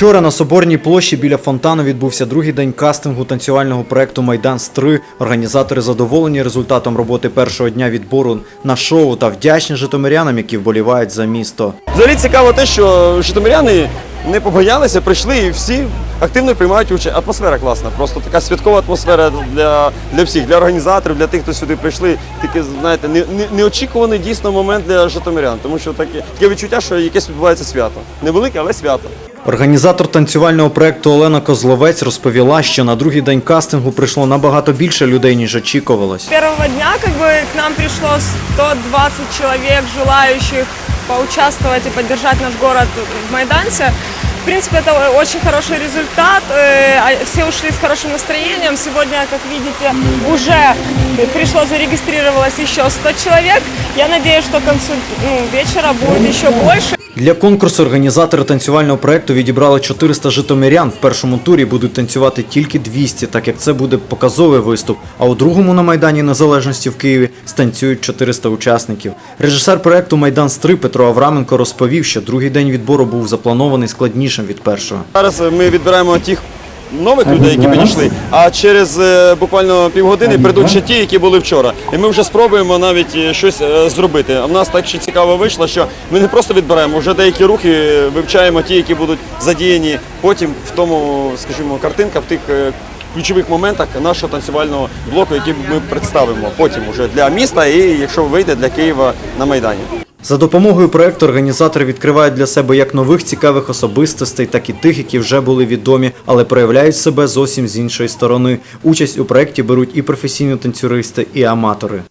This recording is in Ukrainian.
Вчора на Соборній площі біля фонтану відбувся другий день кастингу танцювального проекту Майданс 3 Організатори задоволені результатом роботи першого дня відбору на шоу та вдячні житомирянам, які вболівають за місто. Взагалі цікаво те, що житомиряни не побоялися, прийшли і всі активно приймають участь. Атмосфера класна, просто така святкова атмосфера для, для всіх, для організаторів, для тих, хто сюди прийшли. Такий, знаєте, не, не, неочікуваний дійсно момент для житомирян, тому що таке, таке відчуття, що якесь відбувається свято. Невелике, але свято. Організатор танцювального проекту Олена Козловець розповіла, що на другий день кастингу прийшло набагато більше людей, ніж очікувалось. С первого дня бы к нам пришло 120 человек, желающих поучаствовать и поддержать наш город в Майданце. В принципе, это очень хороший результат. Э, а Все ушли с хорошим настроением. Сегодня, как видите, уже пришло, зарегистрировалось еще 100 человек. Я надеюсь, что к концу ну, вечера будет еще больше. Для конкурсу організатори танцювального проекту відібрали 400 житомирян. В першому турі будуть танцювати тільки 200, так як це буде показовий виступ. А у другому на Майдані Незалежності в Києві станцюють 400 учасників. Режисер проекту Майдан Стри Петро Авраменко розповів, що другий день відбору був запланований складнішим від першого. Зараз ми відбираємо тих нових людей, які підійшли, а через е, буквально півгодини прийдуть ще ті, які були вчора. І ми вже спробуємо навіть е, щось е, зробити. А в нас так ще цікаво вийшло, що ми не просто відбираємо, вже деякі рухи вивчаємо ті, які будуть задіяні потім в тому, скажімо, картинка в тих. Ключових моментах нашого танцювального блоку, які ми представимо потім уже для міста, і якщо вийде для Києва на майдані. За допомогою проекту організатори відкривають для себе як нових цікавих особистостей, так і тих, які вже були відомі, але проявляють себе зовсім з іншої сторони. Участь у проєкті беруть і професійні танцюристи, і аматори.